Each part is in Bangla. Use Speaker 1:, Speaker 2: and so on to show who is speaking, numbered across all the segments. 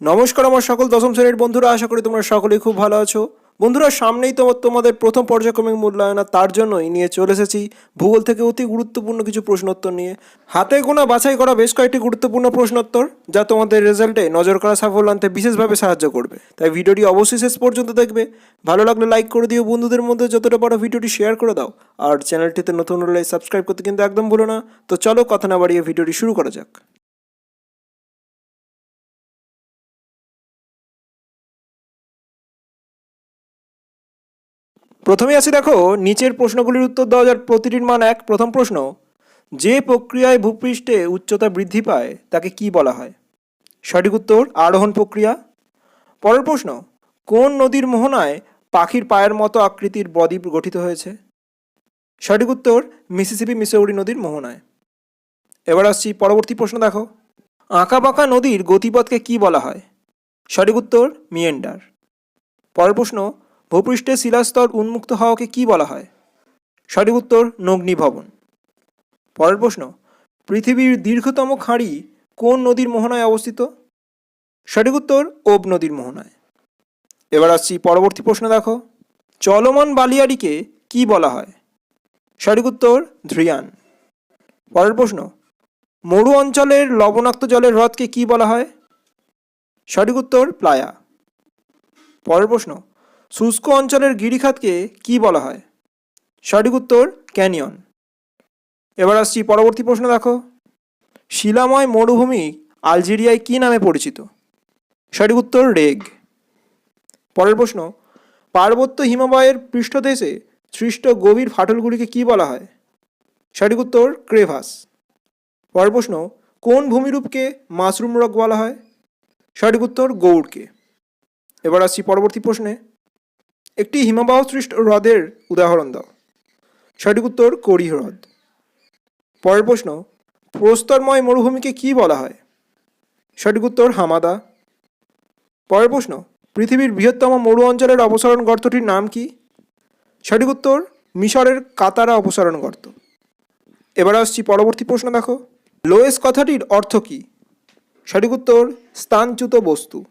Speaker 1: নমস্কার আমার সকল দশম শ্রেণির বন্ধুরা, আশা করি তোমরা সকলেই খুব ভালো আছো। বন্ধুরা, সামনেই তো তোমাদের প্রথম পর্যায়ক্রমিক মূল্যায়ন, আর তার জন্যই নিয়ে চলে এসেছি ভূগোল থেকে অতি গুরুত্বপূর্ণ কিছু প্রশ্নোত্তর নিয়ে। হাতে গোনা বাছাই করা বেশ কয়েকটি গুরুত্বপূর্ণ প্রশ্নোত্তর, যা তোমাদের রেজাল্টে নজর করা সাফল্য আনতে বিশেষভাবে সাহায্য করবে। তাই ভিডিওটি অবশ্যই শেষ পর্যন্ত দেখবে। ভালো লাগলে লাইক করে দিও, বন্ধুদের মধ্যে যতটা পারো ভিডিওটি শেয়ার করে দাও। আর চ্যানেলটিতে নতুন হলে সাবস্ক্রাইব করতে কিন্তু একদম ভুলো না। তো চলো কথা না বাড়িয়ে ভিডিওটি শুরু করা যাক। প্রথমে আছে দেখো, নিচের প্রশ্নগুলির উত্তর দেওয়া যার প্রতিটির মান এক। প্রথম প্রশ্ন, যে প্রক্রিয়ায় ভূপৃষ্ঠে উচ্চতা বৃদ্ধি পায়, তাকে কি বলা হয়? সঠিক উত্তর, আরোহণ প্রক্রিয়া। পরের প্রশ্ন, কোন নদীর মোহনায় পাখির পায়ের মতো আকৃতির বদ্বীপ গঠিত হয়েছে? সঠিক উত্তর, মিসিসিপি মিসৌরি নদীর মোহনায়। এবার আসছি পরবর্তী প্রশ্ন দেখো আঁকা বাঁকা নদীর গতিপথকে কি বলা হয়? সঠিক উত্তর, মিয়েন্ডার। পরের প্রশ্ন ভূপৃষ্ঠে শিলাস্তর উন্মুক্ত হওয়াকে কি বলা হয়? সঠিক উত্তর, নগ্নিভবন। পরের প্রশ্ন, পৃথিবীর দীর্ঘতম খাঁড়ি কোন নদীর মোহনায় অবস্থিত? সঠিক উত্তর, ওব নদীর মোহনায়। এবার আসছি পরবর্তী প্রশ্ন দেখো। চলমান বালিয়াড়িকে কি বলা হয়? সঠিক উত্তর ধ্রিয়ান পরের প্রশ্ন, মরু অঞ্চলের লবণাক্ত জলের হ্রদকে কি বলা হয়? সঠিক উত্তর, প্লায়া। পরের প্রশ্ন শুষ্ক অঞ্চলের গিরিখাতকে কি বলা হয়? সঠিক উত্তর, ক্যানিয়ন। এবার আসছি পরবর্তী প্রশ্ন দেখো। শিলাময় মরুভূমি আলজেরিয়ায় কি নামে পরিচিত? সঠিক উত্তর, রেগ। পরের প্রশ্ন, পার্বত্য হিমালয়ের পৃষ্ঠদেশে সৃষ্ট গভীর ফাটলগুলিকে কি বলা হয়? সঠিক উত্তর, ক্রেভাস। পরের প্রশ্ন, কোন ভূমিরূপকে মাশরুম রক বলা হয়? সঠিক উত্তর, গৌড়কে। এবার আসছি পরবর্তী প্রশ্নে। একটি হিমবাহ সৃষ্ট হ্রদের উদাহরণ দাও। সঠিক উত্তর কোরি হ্রদ। পরের প্রশ্ন, প্রস্তরময় মরুভূমিকে কি বলা হয়? সঠিক উত্তর, হামাদা। পরের প্রশ্ন, পৃথিবীর বৃহত্তম মরু অঞ্চলের অপসারণ গর্তটির নাম কি? সঠিক উত্তর, মিশরের কাতারা অপসারণ গর্ত। এবার আসছি পরবর্তী প্রশ্ন দেখো। লোয়েস কথাটির অর্থ কী? সঠিক উত্তর, স্থানচ্যুত বস্তু।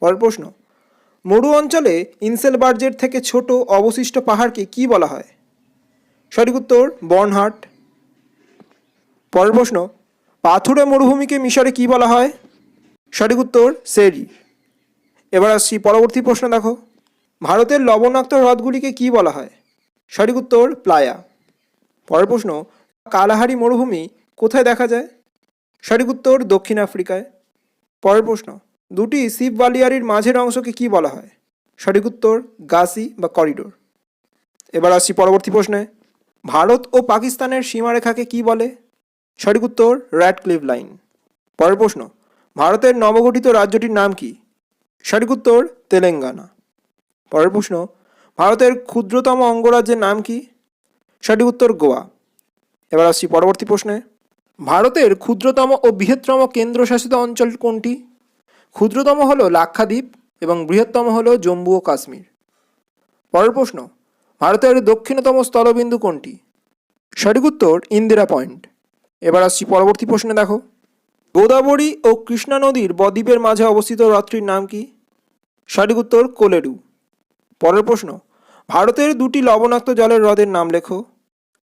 Speaker 1: পরের প্রশ্ন মরু অঞ্চলে ইনসেলবার্জের থেকে ছোট অবশিষ্ট পাহাড়কে কি বলা হয়? সঠিক উত্তর, বর্নহাট। পরের প্রশ্ন, পাথুরে মরুভূমিকে মিশরে কি বলা হয়? সঠিক উত্তর, সেরি। এবার আসছি পরবর্তী প্রশ্ন, দেখো। ভারতের লবণাক্ত হ্রদগুলিকে কি বলা হয়? সঠিক উত্তর, প্লায়া। পরের প্রশ্ন, কালাহারি মরুভূমি কোথায় দেখা যায়? সঠিক উত্তর, দক্ষিণ আফ্রিকায়। পরের প্রশ্ন দুটি শিব বালিয়ারির মাঝের অংশকে কি বলা হয়? সঠিক উত্তর, গাসি বা করিডোর। এবার আসছি পরবর্তী প্রশ্নে। ভারত ও পাকিস্তানের সীমারেখাকে কি বলে? সঠিক উত্তর র্যাড ক্লিভ লাইন। পরের প্রশ্ন, ভারতের নবগঠিত রাজ্যটির নাম কি? সঠিক উত্তর, তেলেঙ্গানা। পরের প্রশ্ন, ভারতের ক্ষুদ্রতম অঙ্গরাজ্যের নাম কি? সঠিক উত্তর, গোয়া। এবার আসছি পরবর্তী প্রশ্নে। ভারতের ক্ষুদ্রতম ও বৃহত্তম কেন্দ্রশাসিত অঞ্চল কোনটি? ক্ষুদ্রতম হল লাক্ষাদ্বীপ এবং বৃহত্তম হল জম্মু ও কাশ্মীর। পরের প্রশ্ন, ভারতের দক্ষিণতম স্থলবিন্দু কোনটি? সঠিক উত্তর, ইন্দিরা পয়েন্ট। এবার আসছি পরবর্তী প্রশ্নে দেখো। গোদাবরী ও কৃষ্ণা নদীর বদ্বীপের মাঝে অবস্থিত হ্রদটির নাম কি? সঠিক উত্তর কোলেডু পরের প্রশ্ন, ভারতের দুটি লবণাক্ত জলের হ্রদের নাম লেখো।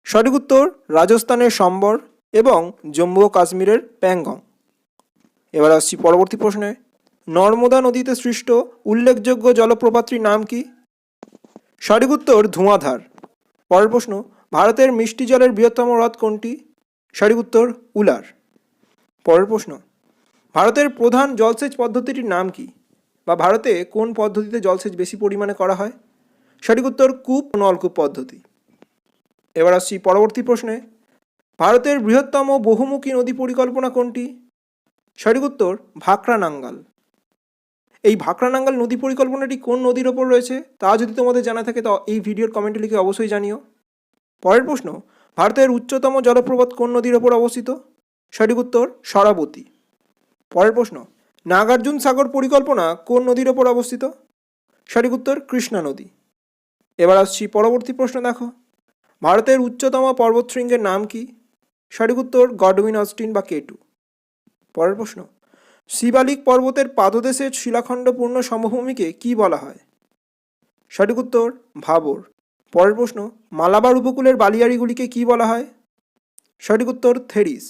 Speaker 1: সঠিক উত্তর, রাজস্থানের সম্বর এবং জম্মু ও কাশ্মীরের প্যাংগং। এবার আসছি পরবর্তী প্রশ্নে। নর্মদা নদীতে সৃষ্ট উল্লেখযোগ্য জলপ্রপাতটির নাম কি? সঠিক উত্তর ধোঁয়াধার। পরের প্রশ্ন, ভারতের মিষ্টি জলের বৃহত্তম হ্রদ কোনটি? সঠিক উত্তর উলার। পরের প্রশ্ন, ভারতের প্রধান জলসেচ পদ্ধতিটির নাম কি? বা ভারতে কোন পদ্ধতিতে জলসেচ বেশি পরিমাণে করা হয়? সঠিক উত্তর কূপ নলকূপ পদ্ধতি। এবার আসছি পরবর্তী প্রশ্নে, ভারতের বৃহত্তম বহুমুখী নদী পরিকল্পনা কোনটি? সঠিক উত্তর ভাকরা নাঙ্গাল এই ভাকরা নাঙ্গাল নদী পরিকল্পনাটি কোন নদীর ওপর রয়েছে, তা যদি তোমাদের জানা থাকে, তো এই ভিডিওর কমেন্টে লিখে অবশ্যই জানিও। পরের প্রশ্ন, ভারতের উচ্চতম জলপ্রপাত কোন নদীর ওপর অবস্থিত? সঠিক উত্তর, সরাবতী। পরের প্রশ্ন, নাগার্জুন সাগর পরিকল্পনা কোন নদীর ওপর অবস্থিত? সঠিক উত্তর, কৃষ্ণা নদী। এবার আসছি পরবর্তী প্রশ্ন, দেখো। ভারতের উচ্চতম পর্বতশৃঙ্গের নাম কি? সঠিক উত্তর, গডউইন, অস্টিন বা কেটু পরের প্রশ্ন শিবালিক পর্বতের পাদদেশের শিলাখণ্ডপূর্ণ সমভূমিকে কি বলা হয়? সঠিক উত্তর, ভাবর। পরের প্রশ্ন, মালাবার উপকূলের বালিয়াড়িগুলিকে কি বলা হয়? সঠিক উত্তর, থেরিস।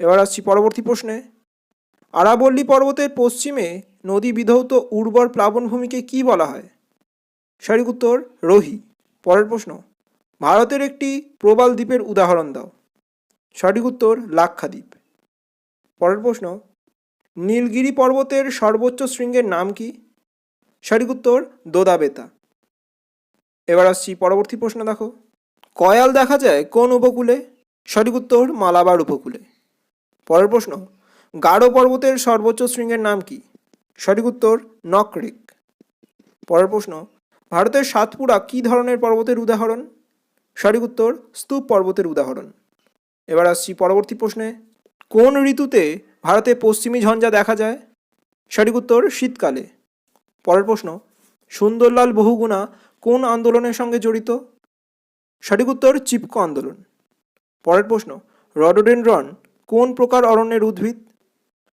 Speaker 1: এবার আসছি পরবর্তী প্রশ্নে। আরাবল্লী পর্বতের পশ্চিমে নদী বিধৌত উর্বর প্লাবনভূমিকে কি বলা হয়? সঠিক উত্তর, রোহি। পরের প্রশ্ন, ভারতের একটি প্রবাল দ্বীপের উদাহরণ দাও। সঠিক উত্তর, লাক্ষাদ্বীপ। পরের প্রশ্ন নীলগিরি পর্বতের সর্বোচ্চ শৃঙ্গের নাম কি? সঠিক উত্তর, দোদাবেতা। এবার আসছি পরবর্তী প্রশ্ন দেখো। কয়াল দেখা যায় কোন উপকূলে? সঠিক উত্তর, মালাবার উপকূলে। পরের প্রশ্ন, গাঢ় পর্বতের সর্বোচ্চ শৃঙ্গের নাম কি? সঠিক উত্তর, নকরিক। পরের প্রশ্ন, ভারতের সাতপুরা কী ধরনের পর্বতের উদাহরণ? সঠিক উত্তর, স্তূপ পর্বতের উদাহরণ। এবার আসছি পরবর্তী প্রশ্নে, কোন ঋতুতে ভারতে পশ্চিমী ঝঞ্ঝা দেখা যায়? সঠিক উত্তর, শীতকালে। পরের প্রশ্ন, সুন্দরলাল বহুগুণা কোন আন্দোলনের সঙ্গে জড়িত? সঠিক উত্তর, চিপকো আন্দোলন। পরের প্রশ্ন, রডোডেনড্রন কোন প্রকার অরণ্যের উদ্ভিদ?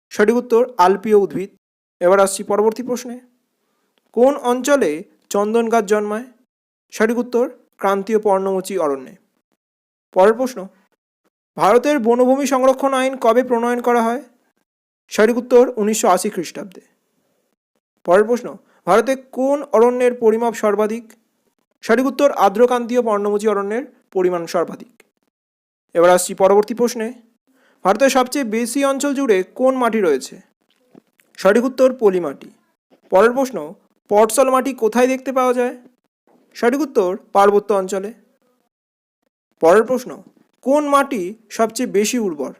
Speaker 1: সঠিক উত্তর, আলপীয় উদ্ভিদ। এবার আসছি পরবর্তী প্রশ্নে। কোন অঞ্চলে চন্দন গাছ জন্মায়? সঠিক উত্তর, ক্রান্তীয় পর্ণমোচী অরণ্যে। পরের প্রশ্ন, ভারতের বনভূমি সংরক্ষণ আইন কবে প্রণয়ন করা হয়? সঠিক উত্তর উনিশশো আশি খ্রিস্টাব্দে। পরের প্রশ্ন, ভারতে কোন অরণ্যের পরিমাপ সর্বাধিক? সঠিক উত্তর, আর্দ্রকান্তীয় পর্ণমোচী অরণ্যের পরিমাণ সর্বাধিক। এবার আসছি পরবর্তী প্রশ্নে। ভারতের সবচেয়ে বেশি অঞ্চল জুড়ে কোন মাটি রয়েছে? সঠিক উত্তর, পলি মাটি। পরের প্রশ্ন, পটসল মাটি কোথায় দেখতে পাওয়া যায়? সঠিক উত্তর, পার্বত্য অঞ্চলে। পরের প্রশ্ন, কোন মাটি সবচেয়ে বেশি উর্বর?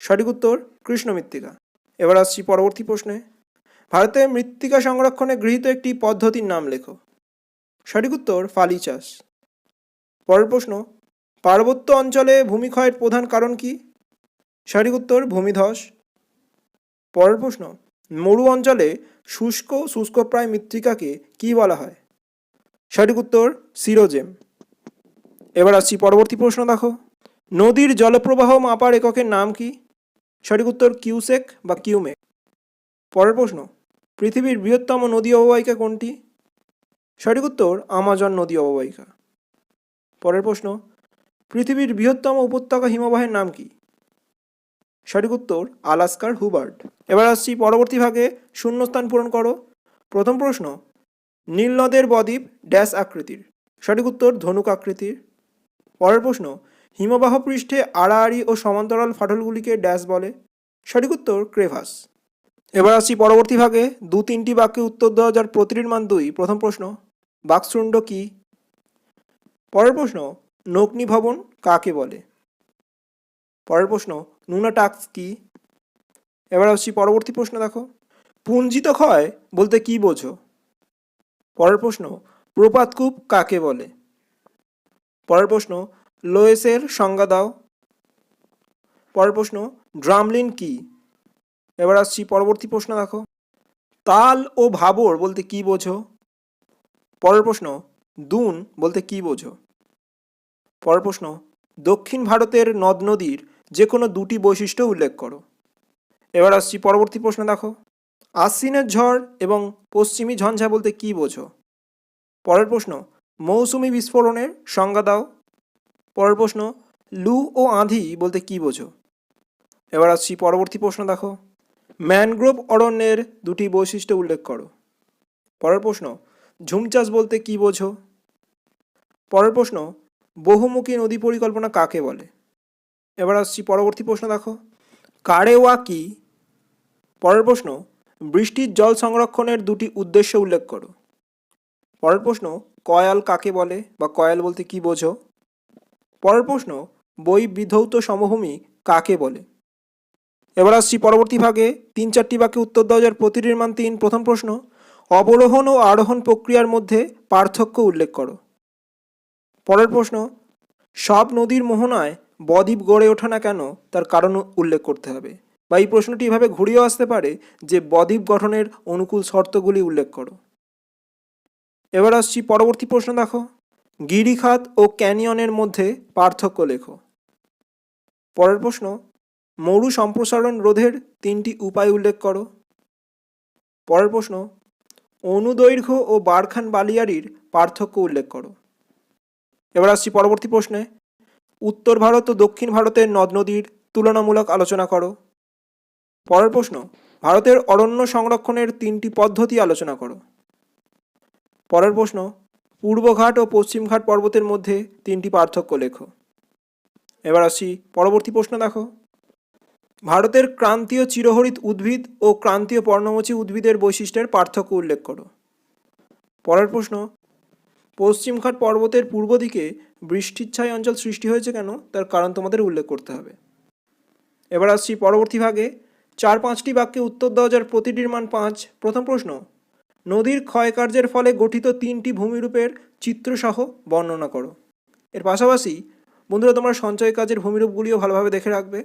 Speaker 1: সঠিক উত্তর কৃষ্ণ মৃত্তিকা। এবার আসছি পরবর্তী প্রশ্নে। ভারতে মৃত্তিকা সংরক্ষণে গৃহীত একটি পদ্ধতির নাম লেখো। সঠিক উত্তর ফালি চাষ। পরের প্রশ্ন, পার্বত্য অঞ্চলে ভূমিক্ষয়ের প্রধান কারণ কি? সঠিক উত্তর ভূমিধস। পরের প্রশ্ন, মরু অঞ্চলে শুষ্ক শুষ্কপ্রায় মৃত্তিকাকে কি বলা হয়? সঠিক উত্তর সিরোজেম। এবার আসছি পরবর্তী প্রশ্ন দেখো। নদীর জলপ্রবাহ মাপার এককের নাম কি? সঠিক উত্তর কিউসেক বা কিউমেক। পরের প্রশ্ন, পৃথিবীর বৃহত্তম নদী অববাহিকা কোনটি? সঠিক উত্তর, আমাজন নদী অববাহিকা। পরের প্রশ্ন, পৃথিবীর বৃহত্তম উপত্যকা হিমবাহের নাম কি? সঠিক উত্তর, আলাস্কার হুবার্ট। এবার আসছি পরবর্তী ভাগে, শূন্যস্থান পূরণ করো। প্রথম প্রশ্ন, নীল নদের বদ্বীপ ড্যাশ আকৃতির। সঠিক উত্তর, ধনুক আকৃতির। পরের প্রশ্ন হিমবাহ পৃষ্ঠে আড়াআড়ি ও সমান্তরাল ফাটলগুলিকে ড্যাশ বলে। সঠিক উত্তর ক্রেভাস। এবার আসছি পরবর্তী ভাগে। দু তিনটি বাক্যে উত্তর দেওয়া যার প্রতিটির মান দুই। প্রথম প্রশ্ন বাকশৃণ্ড কি? পরের প্রশ্ন, নগ্নি ভবন কাকে বলে? পরের প্রশ্ন, নুনা টাক্স কি? এবার আসছি পরবর্তী প্রশ্ন, দেখো। পুঞ্জিত ক্ষয় বলতে কি বোঝো? পরের প্রশ্ন, প্রপাতকূপ কাকে বলে? পরের প্রশ্ন লোয়েসের সংজ্ঞা দাও। পরের প্রশ্ন, ড্রামলিন কি? এবার আসছি পরবর্তী প্রশ্ন দেখো। তাল ও ভাবর বলতে কি বোঝো? পরের প্রশ্ন, দুন বলতে কি বোঝো? পরের প্রশ্ন, দক্ষিণ ভারতের নদ নদীর যে কোনো দুটি বৈশিষ্ট্য উল্লেখ করো। এবার আসছি পরবর্তী প্রশ্ন দেখো। আশ্বিনের ঝড় এবং পশ্চিমী ঝঞ্ঝা বলতে কি বোঝো? পরের প্রশ্ন, মৌসুমি বিস্ফোরণের সংজ্ঞা দাও। পরের প্রশ্ন, লু ও আঁধি বলতে কি বোঝো? এবার আসছি পরবর্তী প্রশ্ন দেখো। ম্যানগ্রোভ অরণ্যের দুটি বৈশিষ্ট্য উল্লেখ করো। পরের প্রশ্ন, ঝুম চাষ বলতে কি বোঝো? পরের প্রশ্ন, বহুমুখী নদী পরিকল্পনা কাকে বলে? এবার আসছি পরবর্তী প্রশ্ন দেখো। কারেওয়া কি? পরের প্রশ্ন, বৃষ্টির জল সংরক্ষণের দুটি উদ্দেশ্য উল্লেখ করো। পরের প্রশ্ন, কয়াল কাকে বলে বা কয়াল বলতে কি বোঝো? পরের প্রশ্ন, বই বিধৌত সমভূমি কাকে বলে? এবার আসছি পরবর্তী ভাগে। তিন চারটি বাক্যে উত্তর দেওয়া যার প্রতিটির মান তিন। প্রথম প্রশ্ন, অবরোহণ ও আরোহণ প্রক্রিয়ার মধ্যে পার্থক্য উল্লেখ করো। পরের প্রশ্ন, সব নদীর মোহনায় বদ্বীপ গড়ে ওঠে না কেন? তার কারণ উল্লেখ করতে হবে। বা এই প্রশ্নটি এভাবে ঘুরিয়েও আসতে পারে যে বদ্বীপ গঠনের অনুকূল শর্তগুলি উল্লেখ করো। এবার আসছি পরবর্তী প্রশ্ন দেখো। গিরিখাত ও ক্যানিয়নের মধ্যে পার্থক্য লেখো। পরের প্রশ্ন, মরু সম্প্রসারণ রোধের তিনটি উপায় উল্লেখ করো। পরের প্রশ্ন, অনুদৈর্ঘ্য ও বারখান বালিয়ারির পার্থক্য উল্লেখ করো। এবার আসছি পরবর্তী প্রশ্নে। উত্তর ভারত ও দক্ষিণ ভারতের নদ নদীর তুলনামূলক আলোচনা করো। পরের প্রশ্ন, ভারতের অরণ্য সংরক্ষণের তিনটি পদ্ধতি আলোচনা করো। পরের প্রশ্ন পূর্বঘাট ও পশ্চিমঘাট পর্বতের মধ্যে তিনটি পার্থক্য লেখো। এবার আসি পরবর্তী প্রশ্ন দেখো। ভারতের ক্রান্তীয় চিরহরিত উদ্ভিদ ও ক্রান্তীয় পর্ণমোচী উদ্ভিদের বৈশিষ্ট্যের পার্থক্য উল্লেখ করো। পরের প্রশ্ন, পশ্চিমঘাট পর্বতের পূর্ব দিকে বৃষ্টিচ্ছায় অঞ্চল সৃষ্টি হয়েছে কেন? তার কারণ তোমাদের উল্লেখ করতে হবে। এবার আসছি পরবর্তী ভাগে। চার পাঁচটি বাক্যে উত্তর দেওয়া যার প্রতিটির মান পাঁচ। প্রথম প্রশ্ন নদীর ক্ষয়কার্যের ফলে গঠিত তিনটি ভূমিরূপের চিত্রসহ বর্ণনা করো। এর পাশাপাশি, বন্ধুরা, তোমরা সঞ্চয় কাজের ভূমিরূপগুলিও ভালোভাবে দেখে রাখবে।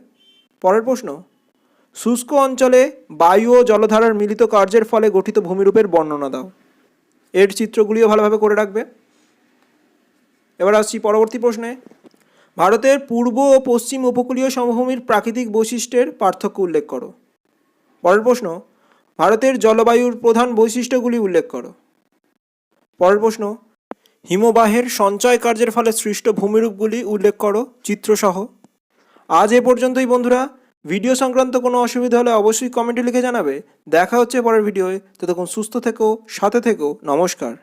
Speaker 1: পরের প্রশ্ন, শুষ্ক অঞ্চলে বায়ু ও জলধারার মিলিত কার্যের ফলে গঠিত ভূমিরূপের বর্ণনা দাও। এর চিত্রগুলিও ভালোভাবে করে রাখবে। এবার আসছি পরবর্তী প্রশ্নে। ভারতের পূর্ব ও পশ্চিম উপকূলীয় সমভূমির প্রাকৃতিক বৈশিষ্ট্যের পার্থক্য উল্লেখ করো। পরের প্রশ্ন ভারতের জলবায়ুর প্রধান বৈশিষ্ট্যগুলি উল্লেখ করো। পরের প্রশ্ন, হিমবাহের সঞ্চয় কার্যের ফলে সৃষ্ট ভূমিরূপগুলি উল্লেখ করো, চিত্রসহ। আজ এ পর্যন্তই বন্ধুরা। ভিডিও সংক্রান্ত কোনো অসুবিধা হলে অবশ্যই কমেন্টে লিখে জানাবে। দেখা হচ্ছে পরের ভিডিওয়ে। ততক্ষণ সুস্থ থেকো, সাথে থেকো। নমস্কার।